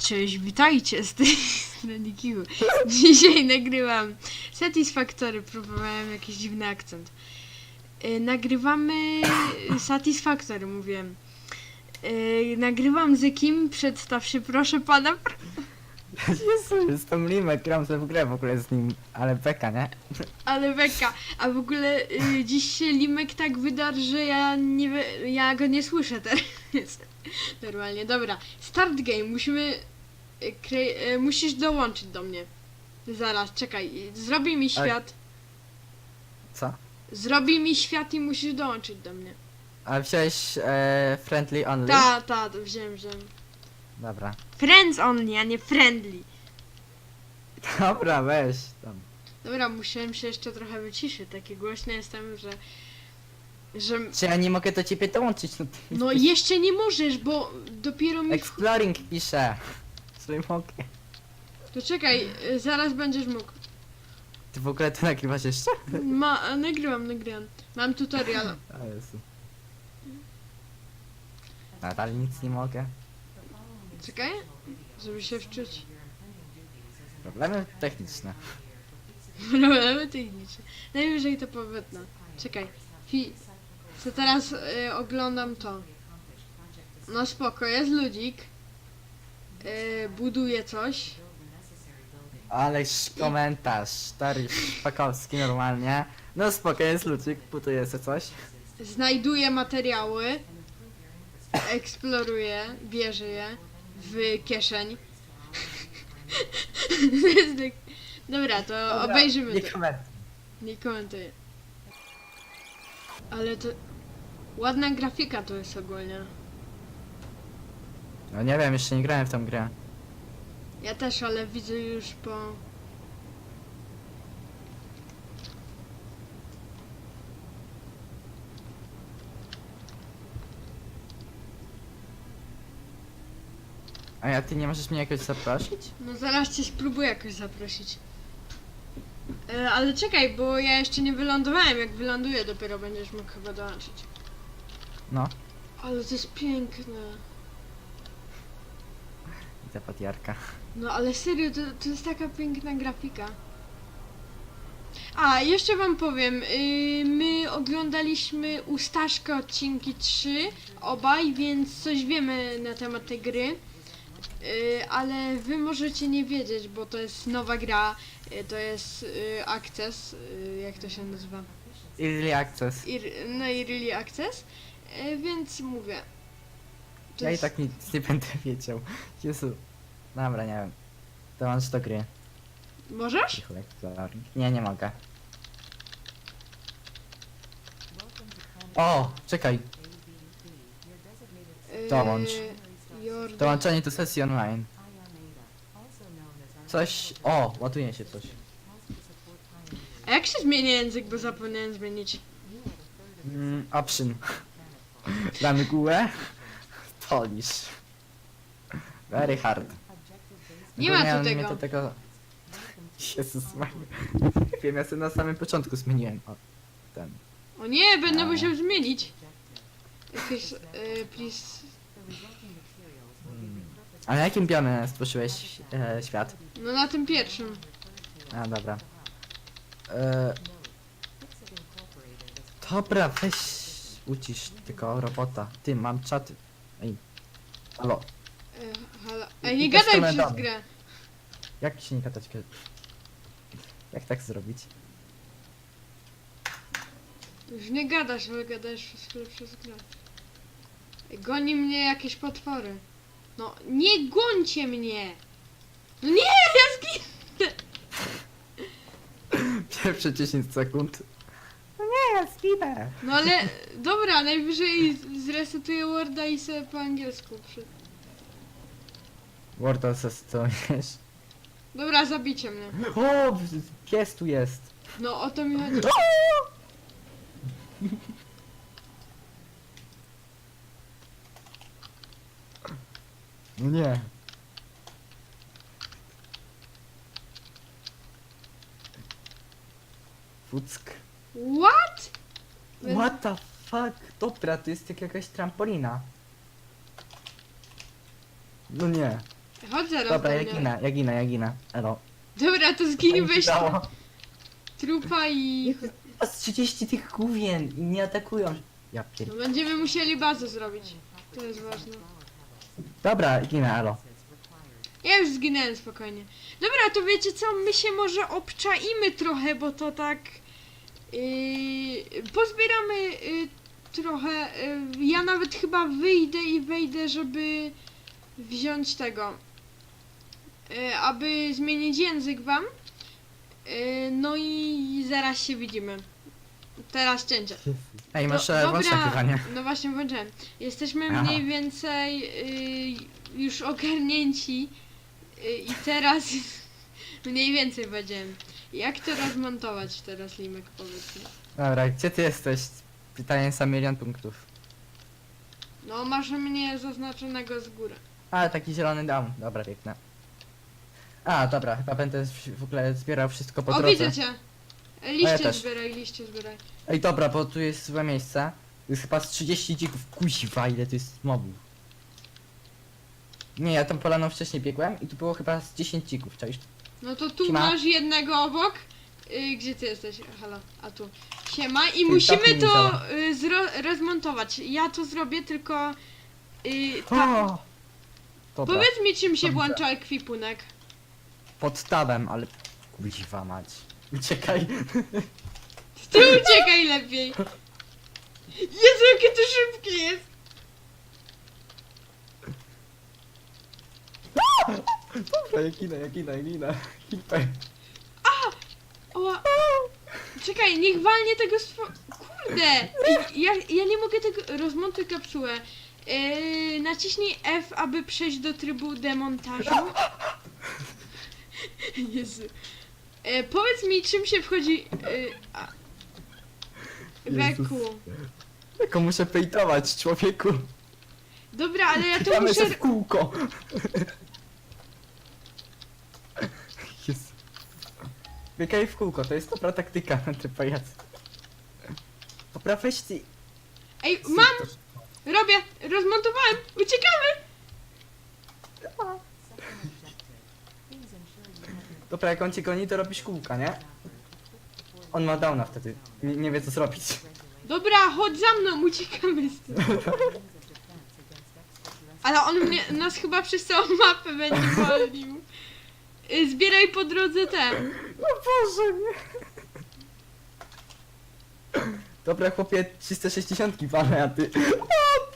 Cześć, witajcie z tej strony. Dzisiaj nagrywam Satisfactory, próbowałem jakiś dziwny akcent. E, nagrywamy Satisfactory, mówiłem. E, nagrywam z kim? Przedstaw się proszę pana. Jezu, jestem Limek, gram sobie w grę w ogóle z nim, ale beka, nie? Ale beka. A w ogóle y, dziś się Limek tak wydarł, że ja nie ja go nie słyszę teraz. Normalnie, dobra. Start game. Musimy y, kre- y, musisz dołączyć do mnie. Zaraz, czekaj. Zrobi mi Ale- świat. Co? Zrobi mi świat i musisz dołączyć do mnie. A wziąłeś e, friendly only? Ta, ta, to wziąłem, wziąłem. Dobra. Friends only, a nie friendly. Dobra, weź tam. Dobra, musiałem się jeszcze trochę wyciszyć. Taki głośny jestem, że... Że... Czy ja nie mogę do ciebie dołączyć? No, ty No jeszcze nie możesz, bo dopiero mi... Exploring pisze. Co mogę? To czekaj, y, zaraz będziesz mógł. Ty w ogóle to nagrywasz jeszcze? Ma, nagrywam, nagrywam. Mam tutorial. O Jezu. Nadal nic nie mogę. Czekaj, żeby się wczuć. Problemy techniczne. Problemy techniczne. Najwyżej to powetnę. Czekaj. Fi... Co teraz y, oglądam to. No spoko, jest ludzik. Y, buduje coś. Ależ komentarz, stary szpakowski normalnie. No spoko, jest Lucik, putuje sobie coś. Znajduje materiały. Eksploruje, bierze je w kieszeń. To Dobra, to obejrzymy Nie to. komentuj. Nie komentuję. Ale to... Ładna grafika to jest ogólnie. No nie wiem, jeszcze nie grałem w tą grę. Ja też, ale widzę już po... A ja ty nie możesz mnie jakoś zaprosić? No zaraz cię spróbuję jakoś zaprosić. E, ale czekaj, bo ja jeszcze nie wylądowałem. Jak wyląduję, dopiero będziesz mógł chyba dołączyć. No. Ale to jest piękne. Widzę pod Jarka. No ale serio, to, to jest taka piękna grafika. A, jeszcze wam powiem, yy, my oglądaliśmy u Staszka odcinki 3, obaj, więc coś wiemy na temat tej gry. Yy, ale wy możecie nie wiedzieć, bo to jest nowa gra, yy, to jest yy, Access, yy, jak to się nazywa? Early Access. Ir, no i Really Access, yy, więc mówię. To Ja i jest- tak nic nie będę wiedział. Jezu. Dobra, nie wiem. Dołącz do gry. Możesz? Nie, nie mogę. O, czekaj. Dołącz. Yy, Jordan. Dołączenie do sesji online. Coś. O, ładuje się coś. A jak się zmienia język, bo zapomniałem zmienić? Mm, option. Damy gółę. Polish. Very hard. Nie ma tu Zapomniałem tego. Do tego... Jezus Maria. Nie wiem, ja sobie na samym początku zmieniłem. O, ten. O nie, będę musiał zmienić. Jakieś, yy, please. A na jakim biomie stworzyłeś e, świat? No na tym pierwszym. A, dobra. E, dobra, weź ucisz tylko robota. Ty, mam czaty. Ej. Halo, Yy, halo. Ej, nie I też gadaj przez grę. jak się nie gadać? kie- Jak tak zrobić? Już nie gadasz, ale gadajesz przez chwilę przez grę. Ej, Goni mnie jakieś potwory. No, nie gońcie mnie! No nie, ja zginę! Pierwsze 10 sekund. No. No ale, dobra, najwyżej zresetuję Worda i sobie po angielsku. Przy... Warda zastosujesz. Dobra, zabicie mnie. O, pies tu jest. No, o to mi chodzi. No nie. Fuck. What? What the fuck? Dobra, to jest jak jakaś trampolina. No nie. Chodź zaraz Dobra, do ja mnie. ginę, ja ginę, ja ginę. Elo. Dobra, to zgin, weź Dało. trupa i... A z 30 tych główien i nie atakują. Ja pier... No, będziemy musieli bazę zrobić. To jest ważne. Dobra, ginę, elo. Ja już zginęłem spokojnie. Dobra, to wiecie co, my się może obczaimy trochę, bo to tak... Yy, pozbieramy yy, trochę... Yy, ja nawet chyba wyjdę i wejdę, żeby wziąć tego. Yy, aby zmienić język wam. Yy, no i zaraz się widzimy. Teraz cięcie. Ej, masz no, włącz nagrywanie. No właśnie włączyłem. Jesteśmy Aha. mniej więcej y, już ogarnięci y, i teraz mniej więcej powiedziałem. Jak to rozmontować teraz, Limek, powiedz mi. Dobra, gdzie ty jesteś? Pytanie za milion punktów. No, masz mnie zaznaczonego z góry. A, taki zielony dom. Dobra, piękne. A, dobra, chyba będę w w ogóle zbierał wszystko po o, drodze. widzę cię! Ja Liście też. zbieraj, liście zbieraj. Ej, dobra, bo tu jest złe miejsce. Tu jest chyba z 30 dzików. Kuźwa, ile tu jest mobów. Nie, ja tą polaną wcześniej biegłem i tu było chyba z 10 dzików, cześć. No to tu Siema. masz jednego obok. Y, gdzie ty jesteś? Halo, a tu. Siema i Ty, musimy tapnij mi to y, zro- rozmontować. Ja to zrobię, tylko... Y, ta, O! Dobra, Powiedz mi, czym się włącza ekwipunek. pod tabem, ale... Kuźwa mać. Uciekaj. Ty uciekaj lepiej. Jezu, jakie to szybkie jest. Dobra, ja ginę, ja ginę, ja ginę. Hiper. Oła. Czekaj, niech walnie tego swo... Kurde! Ja, ja nie mogę tego... Rozmontuj kapsułę. Yy, naciśnij F, aby przejść do trybu demontażu. Jezu. E, powiedz mi, czym się wchodzi... Yy, a... Jezus. Weku. Tylko muszę pejtować, człowieku. Dobra, ale ja to Gramy muszę... się w kółko. Jezu. Biegaj w kółko, to jest dobra taktyka na te pajacy. Dobra, weź ty. Ej, mam! Robię! Rozmontowałem! Uciekamy! Dobra, jak on cię goni, to robisz kółka, nie? On ma downa wtedy. Nie, nie wie co zrobić. Dobra, chodź za mną, uciekamy z tym. Ale on mnie, nas chyba przez całą mapę będzie walił. Y, Zbieraj po drodze te. No Boże, nie. Dobra, chłopie, 360 walę, a ty... O,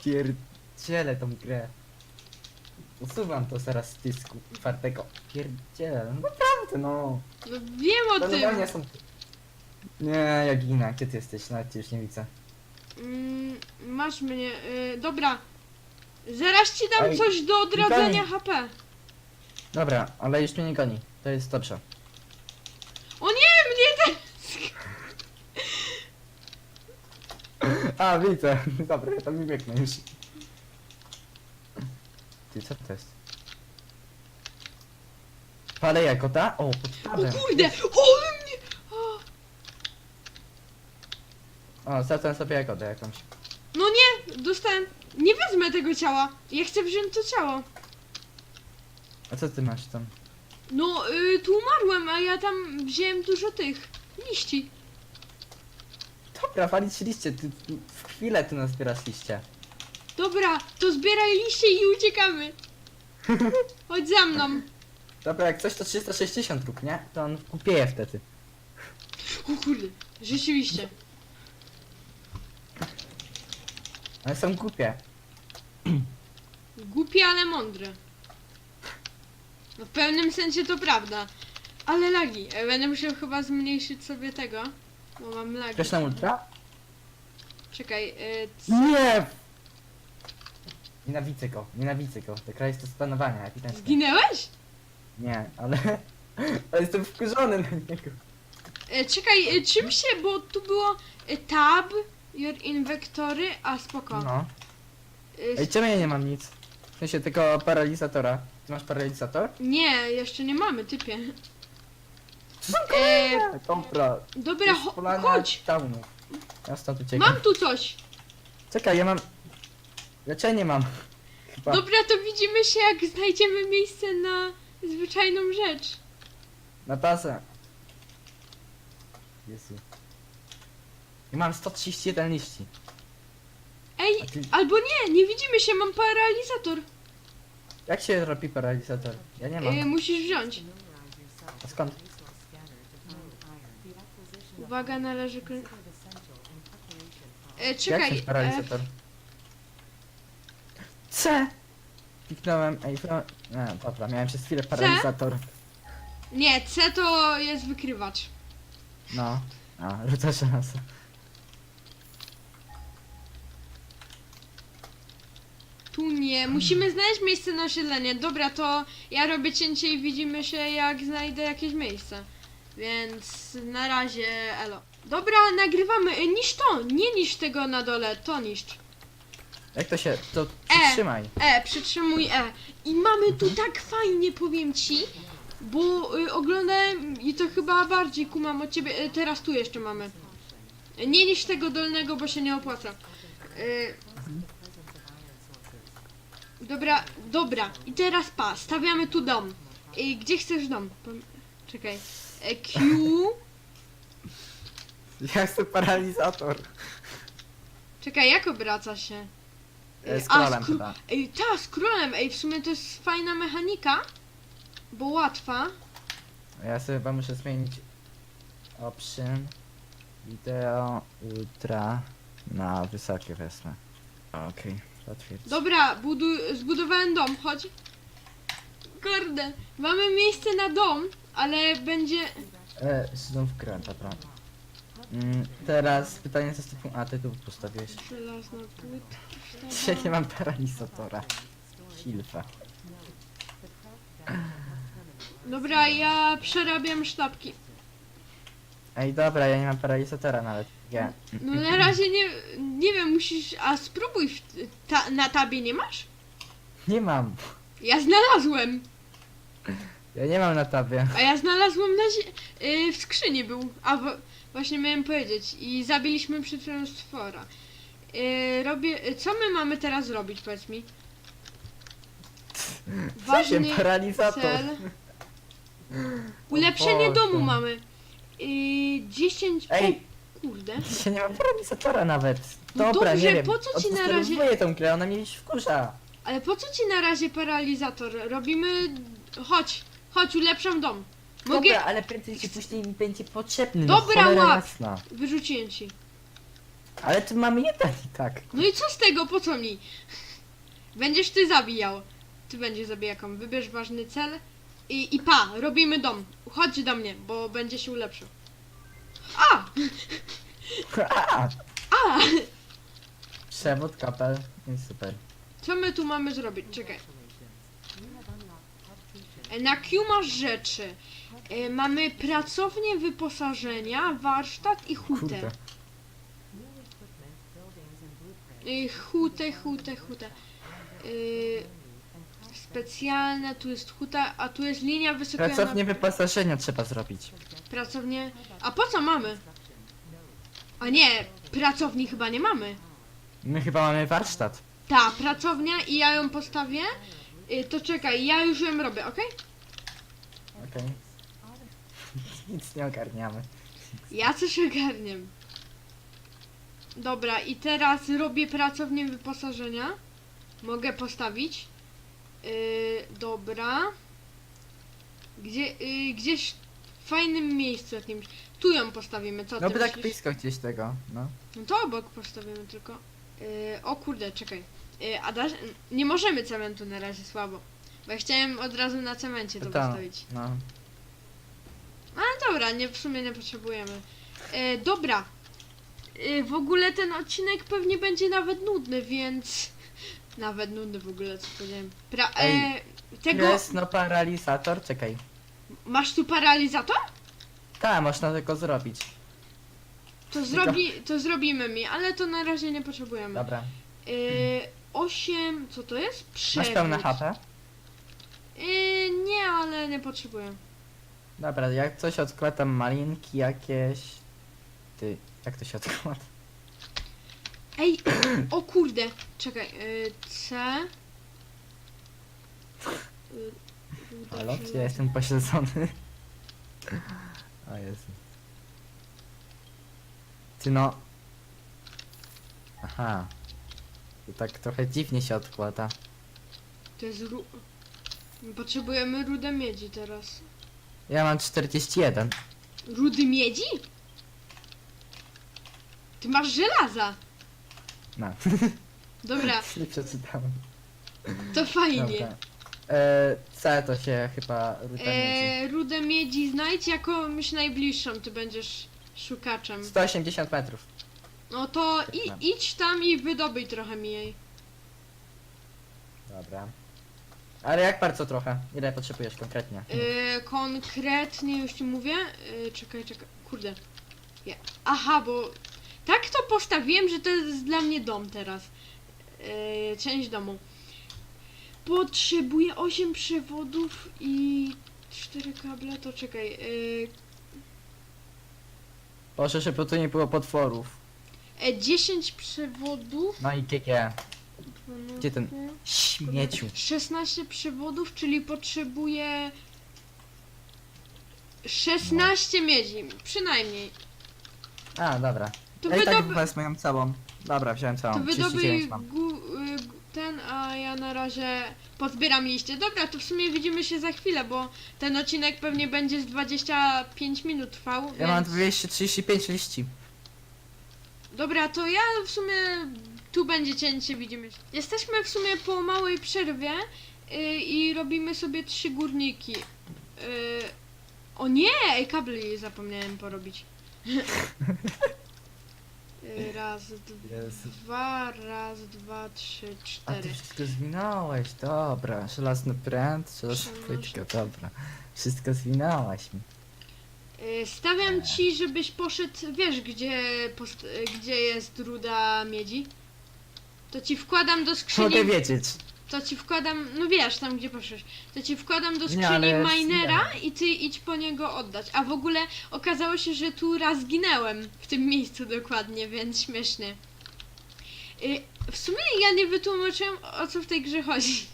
pierdzielę tą grę. Usuwam to zaraz z dysku czwartego. Pierdzielę, no naprawdę, no. No wiem o Planowania tym. są... Nie, ja ginę, gdzie ty jesteś? Nawet cię już nie widzę. Mm, masz mnie. Y, dobra. Zaraz ci dam Ej, coś do odradzania. HP. Dobra, ale już mnie nie goni. To jest dobrze. O nie, mnie też. A, widzę. Dobra, ja tam nie biegnę już. Ty, co to jest? Palę jakota? O, O podstawę. kurde! O mnie! O, O, zatem sobie jagodę jakąś. no nie, dostałem. Nie wezmę tego ciała. Ja chcę wziąć to ciało. A co ty masz tam? No, y, tu umarłem, a ja tam wziąłem dużo tych liści. Walić liście, ty ty w chwilę tu nazbierasz liście. Dobra, to zbieraj liście i uciekamy. Chodź za mną. Dobra, jak coś to 360 rób, nie? To on kupieje wtedy. O kurde, rzeczywiście. One są głupie. Głupie, ale mądre. No w pewnym sensie to prawda. Ale lagi. E, Będę musiał chyba zmniejszyć sobie tego. Bo mam lagi. Na ultra? Czekaj, y, c- Nie! Nienawidzę go, nienawidzę go. Ta gra jest do spanowania, ewidentnie. zginęłeś? Nie, ale... ale jestem wkurzony na niego. E, czekaj, y, czym się, bo tu było y, tab, your inwektory, a spoko. No. Y, Ej, czemu ja nie mam nic? W sensie tego paralizatora. Ty masz paralizator? Nie, jeszcze nie mamy, typie. E, Dobra. dobra, cho chodź. Ja stąd uciekam. Mam tu coś. Czekaj, ja mam... Leczenie mam. Chyba. Dobra, to widzimy się jak znajdziemy miejsce na zwyczajną rzecz. Na bazę. Jezu. I mam 131 liści. Ej, A ty- albo nie, nie widzimy się, mam paralizator. Jak się robi paralizator? Ja nie mam. E, musisz wziąć. A skąd? Uwaga, należy... koń- E, Jak czekaj, e, paralizator? C! Kliknąłem, ej. Nie, dobra, miałem przez chwilę paralizator. nie, C to jest wykrywacz. No. A, rzucę szansę. Tu nie, musimy znaleźć miejsce na osiedlenie. Dobra, to ja robię cięcie i widzimy się jak znajdę jakieś miejsce. Więc na razie, elo. Dobra, nagrywamy. E, niszcz to, nie niszcz tego na dole, to niszcz. Jak to się... to przytrzymaj. E, przytrzymuj E. I mamy tu tak fajnie, powiem ci, bo y, oglądałem i to chyba bardziej kumam od ciebie. E, teraz tu jeszcze mamy. E, Nie niż tego dolnego, bo się nie opłaca. E, dobra, dobra. I teraz pa, stawiamy tu dom. E, gdzie chcesz dom? Pom- Czekaj. E, Q. Ja chcę paralizator. Czekaj, jak obraca się? E, Scrollem skro- chyba. Ej, ta, scrollem, ej, w sumie to jest fajna mechanika, bo łatwa. Ja sobie chyba muszę zmienić option wideo ultra na wysokie wezmę. Okej, potwierdź. Dobra, buduj, zbudowałem dom, chodź. Kurde, mamy miejsce na dom, ale będzie... E, znów grę, dobra. Mm, teraz pytanie co z typu... A, ty tu postawiłeś. Żelazna płyta. Dzisiaj nie mam paralizatora. Hilfa. Dobra, ja przerabiam sztabki. Ej, dobra, ja nie mam paralizatora nawet. Ja. No na razie nie, nie wiem, musisz, a spróbuj, w, ta, na tabie nie masz? Nie mam. Ja znalazłem, Ja nie mam na tabie. a ja znalazłem na zie- y, w skrzyni był, a w, właśnie miałem powiedzieć i zabiliśmy chwilą stwora. Y, robię, y, co my mamy teraz zrobić, powiedz mi? Ważny paralizator. cel. Ulepszenie Boże. domu mamy. Yy, 10. Ej. O, kurde. Nie mam paralizatora nawet. No Dobra, dobrze, nie wiem. po co ci na razie- tą grę, ona mnie gdzieś wkurza. Ale po co ci na razie paralizator? Robimy. Chodź, chodź, ulepszam dom. Mogę. Dobra, ale prędzej czy później mi będzie potrzebny. Dobra, cholera łap. jasna. Wyrzuciłem ci. Ale tu mamy jeden i tak. No i co z tego, po co mi? Będziesz ty zabijał. Ty będziesz zabijaką. Wybierz ważny cel. I, I pa, robimy dom. Chodź do mnie, bo będzie się ulepszył. A! A! A! Przewód, kapel, jest super. Co my tu mamy zrobić? Czekaj. Na Q masz rzeczy. E, Mamy pracownię wyposażenia, warsztat i hutę. Kurde. E, Hutę, hutę, hutę. E, Specjalne, tu jest huta, a tu jest linia wysokiego Pracownie wyposażenia trzeba zrobić. Pracownie. A po co mamy? A nie, pracowni chyba nie mamy. My chyba mamy warsztat. Ta, pracownia i ja ją postawię. Y, To czekaj, ja już ją robię, okej? Okej. Nic nie ogarniamy. Ja coś ogarniam. Dobra, i teraz robię pracownię wyposażenia. Mogę postawić. Yy, dobra. Gdzie, yy, gdzieś w fajnym miejscu jakimś. Tu ją postawimy, co No ty by tak myślisz? blisko gdzieś tego, no. No to obok postawimy tylko. Yy, o kurde, czekaj. Yy, a dasz, nie możemy cementu na razie słabo. Bo ja chciałem od razu na cemencie to Ta, postawić. No. Ale dobra, nie, w sumie nie potrzebujemy. E, dobra. E, w ogóle ten odcinek pewnie będzie nawet nudny, więc... Nawet nudny w ogóle, co powiedziałem. Pra, e, Ej, tego... Kresno paralizator, czekaj. Masz tu paralizator? Tak, można tylko zrobić. To, zrobi, to zrobimy mi, ale to na razie nie potrzebujemy. Dobra. E, 8... Co to jest? Przewód. Masz pełne HP? E, nie, ale nie potrzebuję. Dobra, jak coś odkładam malinki jakieś... Ty, jak to się odkłada? Ej, o kurde. Czekaj, e, C... Y, ruda Halo? żelaza. Ja jestem pośledzony. O Jezu. Ty no... Aha. To tak trochę dziwnie się odkłada. To jest ru... Potrzebujemy rudę miedzi teraz. Ja mam 41. Rudy miedzi? Ty masz żelaza! No. Dobra, Nie przeczytałem. to fajnie. Dobra. E, C to się chyba ruda miedzi. E, rudę miedzi znajdź jakąś najbliższą, ty będziesz szukaczem. 180 metrów. No to i, idź tam i wydobyj trochę mi jej. Dobra. Ale jak bardzo trochę? Ile potrzebujesz konkretnie? E, konkretnie już ci mówię. E, czekaj, czekaj. Kurde. Ja. Aha, bo tak to postawiłem, że to jest dla mnie dom teraz. E, część domu. Potrzebuję 8 przewodów i 4 kable, to czekaj. E, Proszę, żeby tu nie było potworów. e, 10 przewodów. No i GG. Gdzie ten- Śmieciu. 16 przewodów, czyli potrzebuję 16 miedzi, przynajmniej. A, dobra. To ja i tak wydoby, wezmę ją całą. Dobra, wziąłem to całą. wydobyj 39 mam. gu, y, gu- ten, a ja na razie pozbieram liście. Dobra, to w sumie widzimy się za chwilę, bo ten odcinek pewnie będzie z 25 minut trwał, Ja mam więc... 235 liści. Dobra, to ja w sumie tu będzie cięcie, widzimy się. Jesteśmy w sumie po małej przerwie y, i robimy sobie trzy górniki. Y, o nie, ej, kabli zapomniałem porobić. Y, raz, dwa, raz, dwa, trzy, A ty cztery. wszystko zwinąłeś, dobra. Żelazny pręt, żelazna Żelazny. płytka, dobra. Wszystko zwinęłaś mi. Y, Stawiam ci, żebyś poszedł, wiesz gdzie, post- y, gdzie jest ruda miedzi? To ci wkładam do skrzyni. Mogę wiedzieć. To ci wkładam, no wiesz, tam gdzie poszłeś. To ci wkładam do Nie, skrzyni ale minera i ty idź po niego oddać. A w ogóle okazało się, że tu raz zginęłem w tym miejscu dokładnie, więc śmiesznie. Y, W sumie ja nie wytłumaczyłem o co w tej grze chodzi.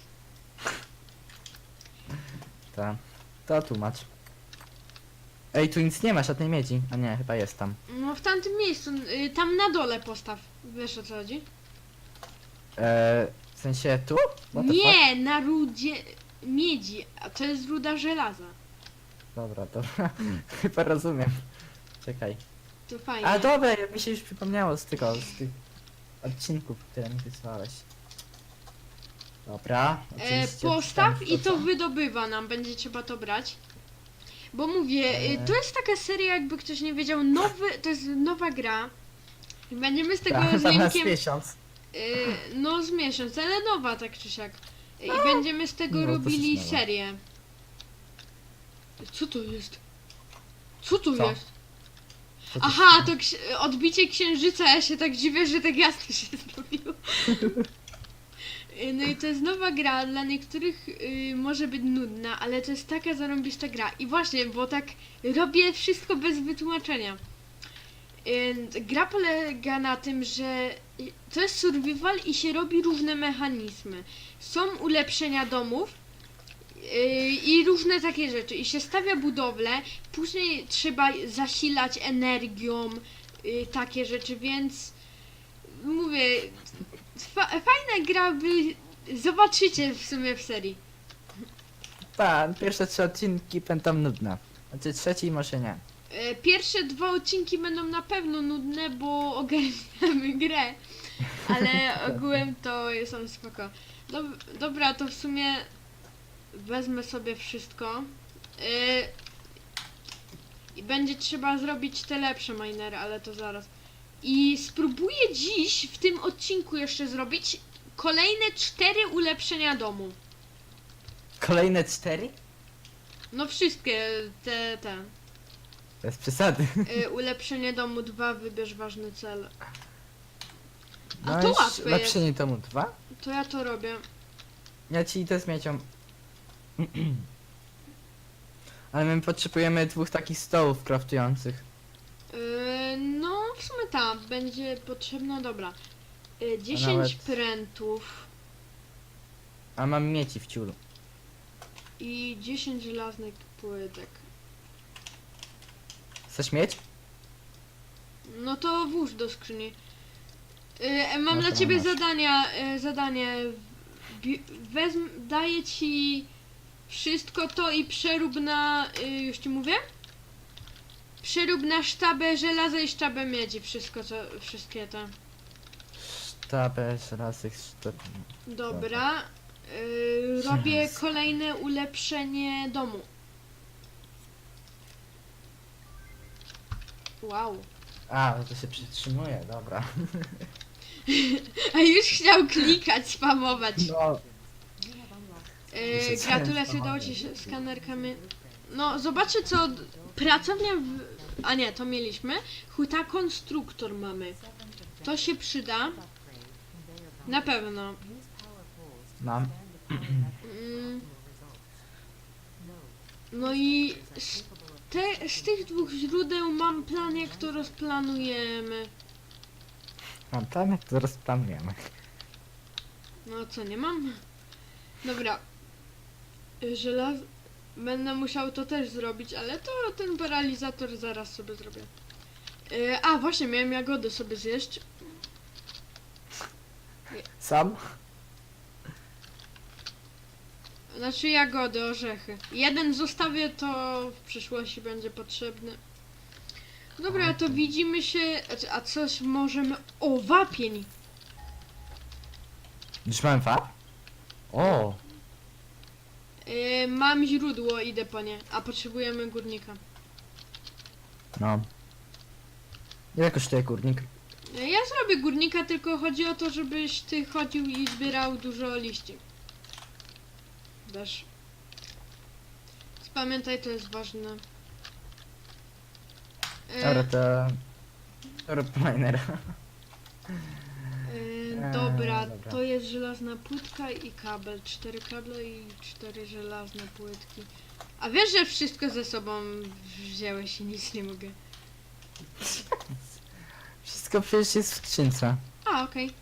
Ta. To tłumacz. Ej, tu nic nie ma, żadnej miedzi. A nie, chyba jest tam. No w tamtym miejscu, y, tam na dole postaw. Wiesz o co chodzi? Eee, w sensie tu? What the fuck? Nie, na rudzie miedzi, a to jest ruda żelaza. Dobra, dobra. chyba rozumiem. Czekaj. To fajnie. A dobra, mi się już przypomniało z tego, z tych odcinków, które mi wysłałeś. Dobra. E, oczywiście postaw i to wydobywa nam, będzie trzeba to brać. Bo mówię, E. e. to jest taka seria, jakby ktoś nie wiedział, nowy, to jest nowa gra. Będziemy z tego z zamiast Linkiem, miesiąc. E, no z miesiąc, ale nowa tak czy siak. I będziemy z tego No, dosyć robili nowa. serię. Co to jest? Co to Co? jest? Co Aha, to ksi- odbicie księżyca, ja się tak dziwię, że tak jasno się zrobiło. Y, No i to jest nowa gra, dla niektórych y, może być nudna, ale to jest taka zarąbista gra. I właśnie, bo tak robię wszystko bez wytłumaczenia. Gra polega na tym, że to jest survival i się robi różne mechanizmy. Są ulepszenia domów y, i różne takie rzeczy. I się stawia budowlę, później trzeba zasilać energią y, takie rzeczy, więc mówię, fa- fajna gra, wy zobaczycie w sumie w serii. Tak, pierwsze trzy odcinki będą nudne. Znaczy trzeci może nie. E, Pierwsze dwa odcinki będą na pewno nudne, bo ogarniamy grę, ale ogółem to są spoko. Dob- dobra, to w sumie wezmę sobie wszystko. E, I będzie trzeba zrobić te lepsze minery, ale to zaraz. I spróbuję dziś w tym odcinku jeszcze zrobić kolejne cztery ulepszenia domu. Kolejne cztery? No wszystkie te, te. Bez przesady. Y, ulepszenie domu 2, wybierz ważny cel. A No to łatwe Lepszenie tomu dwa? To ja to robię. Ja ci idę z miecią. Ale my potrzebujemy dwóch takich stołów craftujących. Y, no, w sumie tak, będzie potrzebna, dobra. Y, 10 nawet- prętów. A mam mieci w ciulu. i 10 żelaznych płytek. Chcesz mieć? No to włóż do skrzyni. Y, mam No dla ciebie masz. zadania, y, zadanie. Bi- Wezm, daję ci wszystko to i przerób na, y, już ci mówię? Przerób na sztabę żelaza i sztabę miedzi, wszystko co, wszystkie te. Sztabę żelaznych sztab... Dobra. Y, robię kolejne ulepszenie domu. Wow. A, to się przytrzymuje, dobra. A już chciał klikać, spamować. No, E, gratulacje, udało ci się skaner kamień. No, zobaczcie co. d- Pracownia. W... A nie, to mieliśmy. Huta konstruktor mamy. To się przyda. Na pewno. mam. Mm. No i te, z tych dwóch źródeł mam plan, jak to rozplanujemy. Mam plan, jak to rozplanujemy. No co, nie mam? Dobra. Żelaz... Będę musiał to też zrobić, ale to ten paralizator zaraz sobie zrobię. E, A, właśnie, miałem jagody sobie zjeść. Sam? Znaczy jagody, orzechy. Jeden zostawię, to w przyszłości będzie potrzebny. Dobra, to widzimy się... znaczy, A coś możemy... O, wapień! Już mam far? O, E, Mam źródło, idę po nie. A potrzebujemy górnika. no. Ile kosztuje kurnik? E, Ja zrobię górnika, tylko chodzi o to, żebyś ty chodził i zbierał dużo liści. Dasz. Pamiętaj, to jest ważne. E, Dobra, to... Rób minera. e, dobra, dobra. to jest żelazna płytka i kabel. Cztery kable i cztery żelazne płytki. A wiesz, że wszystko ze sobą wziąłeś i nic nie mogę. Wszystko przecież jest w skrzynce. A, okej.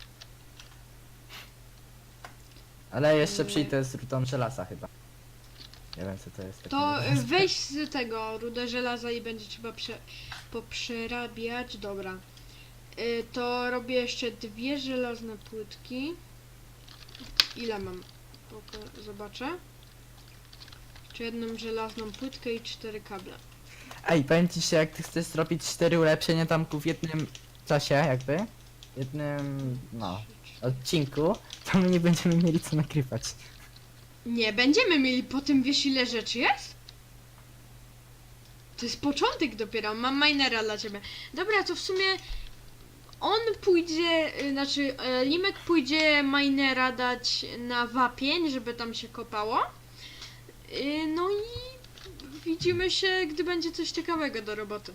Ale jeszcze przyjdę z rutą żelaza chyba. Nie wiem co to jest. taki To e, weź z tego rudę żelaza i będzie trzeba prze, poprzerabiać. Dobra. Y, To robię jeszcze dwie żelazne płytki. Ile mam? Zobaczę. Jeszcze jedną żelazną płytkę i cztery kable. Ej, powiem ci się, jak ty chcesz zrobić cztery ulepszenia tamku w jednym czasie, jakby, jednym, no, odcinku, to my nie będziemy mieli co nagrywać. Nie, będziemy mieli po tym, wiesz ile rzeczy jest? To jest początek dopiero, mam minera dla ciebie. Dobra, to w sumie on pójdzie, y, znaczy e, Limek pójdzie minera dać na wapień, żeby tam się kopało. Y, No i widzimy się, gdy będzie coś ciekawego do roboty.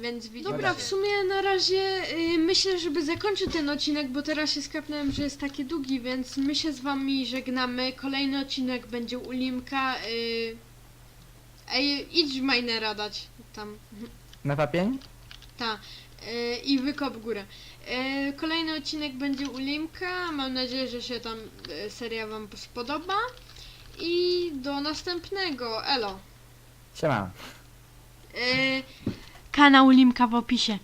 Więc widzimy Dobra, się. w sumie na razie y, myślę, żeby zakończyć ten odcinek, bo teraz się skapnąłem, że jest taki długi, więc my się z wami żegnamy. Kolejny odcinek będzie u Limka. Y... Ej, idź minera dać tam. Na papień? Ta. Y, I wykop górę. Y, kolejny odcinek będzie u Limka. Mam nadzieję, że się tam y, seria wam spodoba. I do następnego. Elo. Siema. Y, kanał Limka w opisie.